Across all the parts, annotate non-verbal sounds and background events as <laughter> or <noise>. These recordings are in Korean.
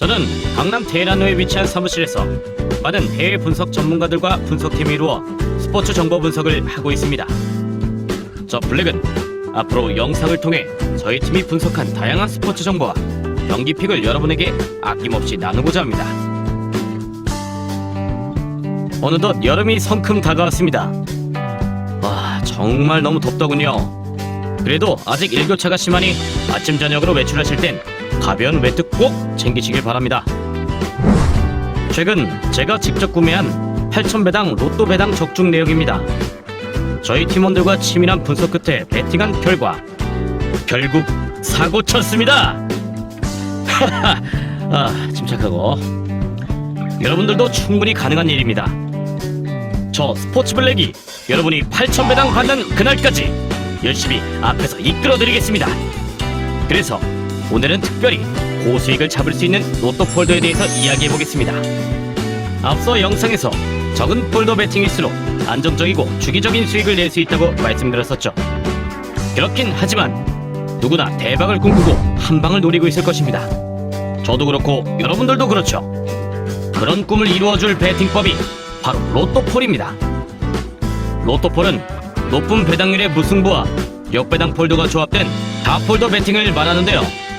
저는 강남 테헤란로에 위치한 사무실에서 많은 해외 분석 전문가들과 분석팀이 이루어 스포츠 정보 분석을 하고 있습니다. 저 블랙은 앞으로 영상을 통해 저희 팀이 분석한 다양한 스포츠 정보와 경기 픽을 여러분에게 아낌없이 나누고자 합니다. 어느덧 여름이 성큼 다가왔습니다. 와, 정말 너무 덥더군요. 그래도 아직 일교차가 심하니 아침 저녁으로 외출하실 땐 가벼운 외투 꼭 챙기시길 바랍니다. 최근 제가 직접 구매한 8,000배당 로또 배당 적중 내역입니다. 저희 팀원들과 치밀한 분석 끝에 베팅한 결과 결국 사고 쳤습니다. <laughs> 아, 침착하고 여러분들도 충분히 가능한 일입니다. 저 스포츠 블랙이 여러분이 8,000배당 받는 그날까지 열심히 앞에서 이끌어드리겠습니다. 그래서 오늘은 특별히 고수익을 잡을 수 있는 로또 폴더에 대해서 이야기해 보겠습니다. 앞서 영상에서 적은 폴더 배팅일수록 안정적이고 주기적인 수익을 낼 수 있다고 말씀드렸었죠. 그렇긴 하지만 누구나 대박을 꿈꾸고 한 방을 노리고 있을 것입니다. 저도 그렇고 여러분들도 그렇죠. 그런 꿈을 이루어줄 배팅법이 바로 로또폴입니다. 로또폴은 높은 배당률의 무승부와 역배당 폴더가 조합된 다폴더 배팅을 말하는데요.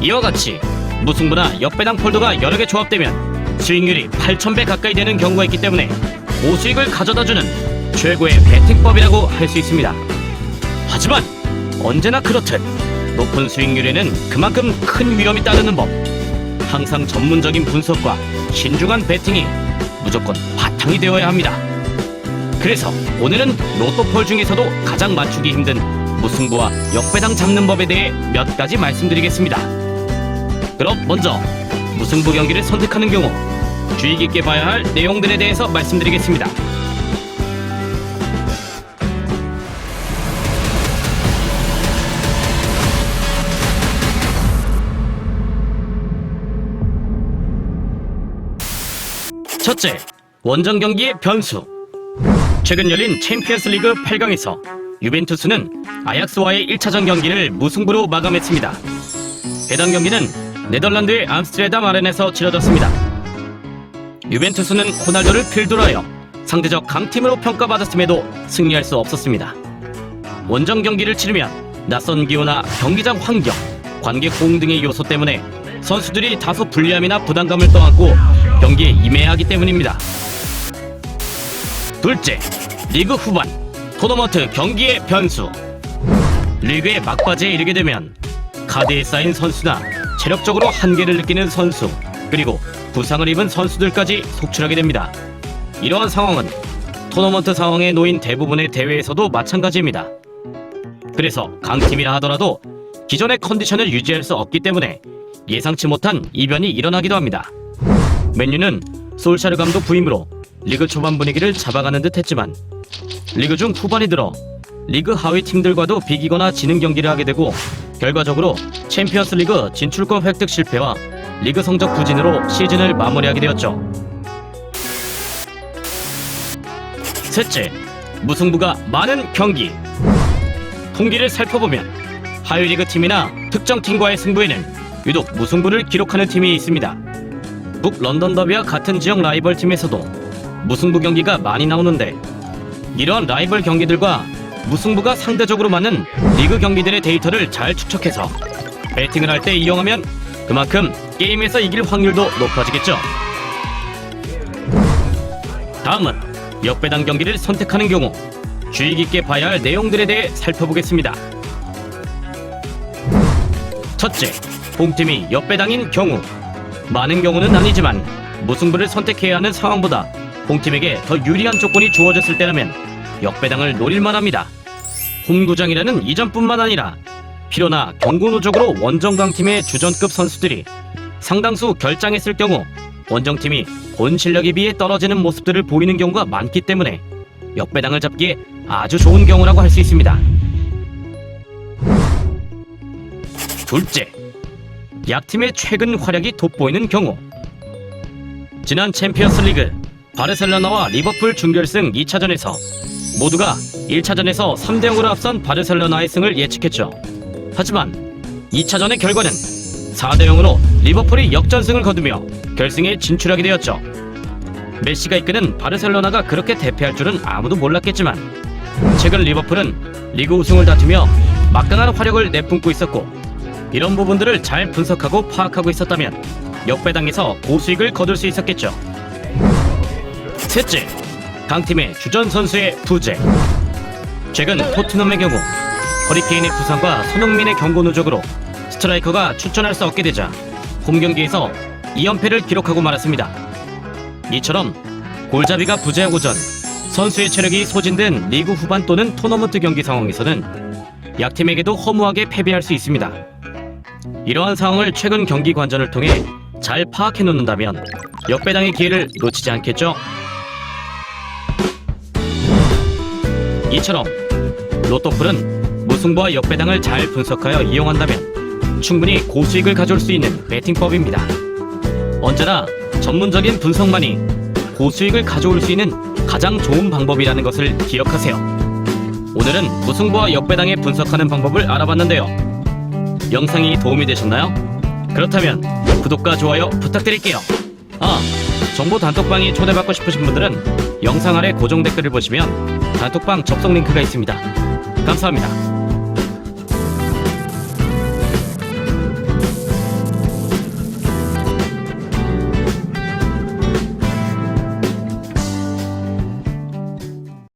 이와 같이 무승부나 역배당 폴더가 여러 개 조합되면 수익률이 8,000배 가까이 되는 경우가 있기 때문에 고수익을 가져다주는 최고의 배팅법이라고 할 수 있습니다. 하지만 언제나 그렇듯 높은 수익률에는 그만큼 큰 위험이 따르는 법. 항상 전문적인 분석과 신중한 배팅이 무조건 바탕이 되어야 합니다. 그래서 오늘은 로또폴 중에서도 가장 맞추기 힘든 무승부와 역배당 잡는 법에 대해 몇 가지 말씀드리겠습니다. 그럼 먼저 무승부 경기를 선택하는 경우 주의 깊게 봐야 할 내용들에 대해서 말씀드리겠습니다. 첫째, 원정 경기의 변수. 최근 열린 챔피언스 리그 8강에서 유벤투스는 아약스와의 1차전 경기를 무승부로 마감했습니다. 해당 경기는 네덜란드의 암스테르담 아렌에서 치러졌습니다. 유벤투스는 호날두를 필두로 하여 상대적 강팀으로 평가받았음에도 승리할 수 없었습니다. 원정 경기를 치르면 낯선 기후나 경기장 환경, 관객 호응 등의 요소 때문에 선수들이 다소 불리함이나 부담감을 떠안고 경기에 임해야 하기 때문입니다. 둘째, 리그 후반 토너먼트 경기의 변수. 리그의 막바지에 이르게 되면 카드에 쌓인 선수나 체력적으로 한계를 느끼는 선수 그리고 부상을 입은 선수들까지 속출하게 됩니다. 이러한 상황은 토너먼트 상황에 놓인 대부분의 대회에서도 마찬가지입니다. 그래서 강팀이라 하더라도 기존의 컨디션을 유지할 수 없기 때문에 예상치 못한 이변이 일어나기도 합니다. 맨유는 솔샤르 감독 부임으로 리그 초반 분위기를 잡아가는 듯 했지만 리그 중 후반이 들어 리그 하위 팀들과도 비기거나 지는 경기를 하게 되고 결과적으로 챔피언스 리그 진출권 획득 실패와 리그 성적 부진으로 시즌을 마무리하게 되었죠. 셋째, 무승부가 많은 경기. 분기를 살펴보면 하위 리그 팀이나 특정 팀과의 승부에는 유독 무승부를 기록하는 팀이 있습니다. 북 런던 더비와 같은 지역 라이벌 팀에서도 무승부 경기가 많이 나오는데 이러한 라이벌 경기들과 무승부가 상대적으로 많은 리그 경기들의 데이터를 잘 추적해서 배팅을 할 때 이용하면 그만큼 게임에서 이길 확률도 높아지겠죠. 다음은 역배당 경기를 선택하는 경우 주의 깊게 봐야 할 내용들에 대해 살펴보겠습니다. 첫째, 홈팀이 역배당인 경우 많은 경우는 아니지만 무승부를 선택해야 하는 상황보다 홈팀에게 더 유리한 조건이 주어졌을 때라면 역배당을 노릴만 합니다. 홈구장이라는 이점뿐만 아니라 필요나 경고 누적으로 원정강팀의 주전급 선수들이 상당수 결장했을 경우 원정팀이 본 실력에 비해 떨어지는 모습들을 보이는 경우가 많기 때문에 역배당을 잡기에 아주 좋은 경우라고 할 수 있습니다. 둘째, 약팀의 최근 활약이 돋보이는 경우 지난 챔피언스 리그 바르셀로나와 리버풀 준결승 2차전에서 모두가 1차전에서 3대 0으로 앞선 바르셀로나의 승을 예측했죠. 하지만 2차전의 결과는 4대 0으로 리버풀이 역전승을 거두며 결승에 진출하게 되었죠. 메시가 이끄는 바르셀로나가 그렇게 대패할 줄은 아무도 몰랐겠지만 최근 리버풀은 리그 우승을 다투며 막강한 화력을 내뿜고 있었고 이런 부분들을 잘 분석하고 파악하고 있었다면 역배당에서 고수익을 거둘 수 있었겠죠. 셋째, 강팀의 주전 선수의 부재. 최근 토트넘의 경우 허리케인의 부상과 손흥민의 경고 누적으로 스트라이커가 출전할 수 없게 되자 홈 경기에서 2연패를 기록하고 말았습니다. 이처럼 골잡이가 부재하고 전 선수의 체력이 소진된 리그 후반 또는 토너먼트 경기 상황에서는 약팀에게도 허무하게 패배할 수 있습니다. 이러한 상황을 최근 경기 관전을 통해 잘 파악해 놓는다면 역배당의 기회를 놓치지 않겠죠? 이처럼 로또풀은 무승부와 역배당을 잘 분석하여 이용한다면 충분히 고수익을 가져올 수 있는 베팅법입니다. 언제나 전문적인 분석만이 고수익을 가져올 수 있는 가장 좋은 방법이라는 것을 기억하세요. 오늘은 무승부와 역배당에 분석하는 방법을 알아봤는데요. 영상이 도움이 되셨나요? 그렇다면 구독과 좋아요 부탁드릴게요. 아, 정보 단톡방에 초대받고 싶으신 분들은 영상 아래 고정 댓글을 보시면 단톡방 접속 링크가 있습니다. 감사합니다.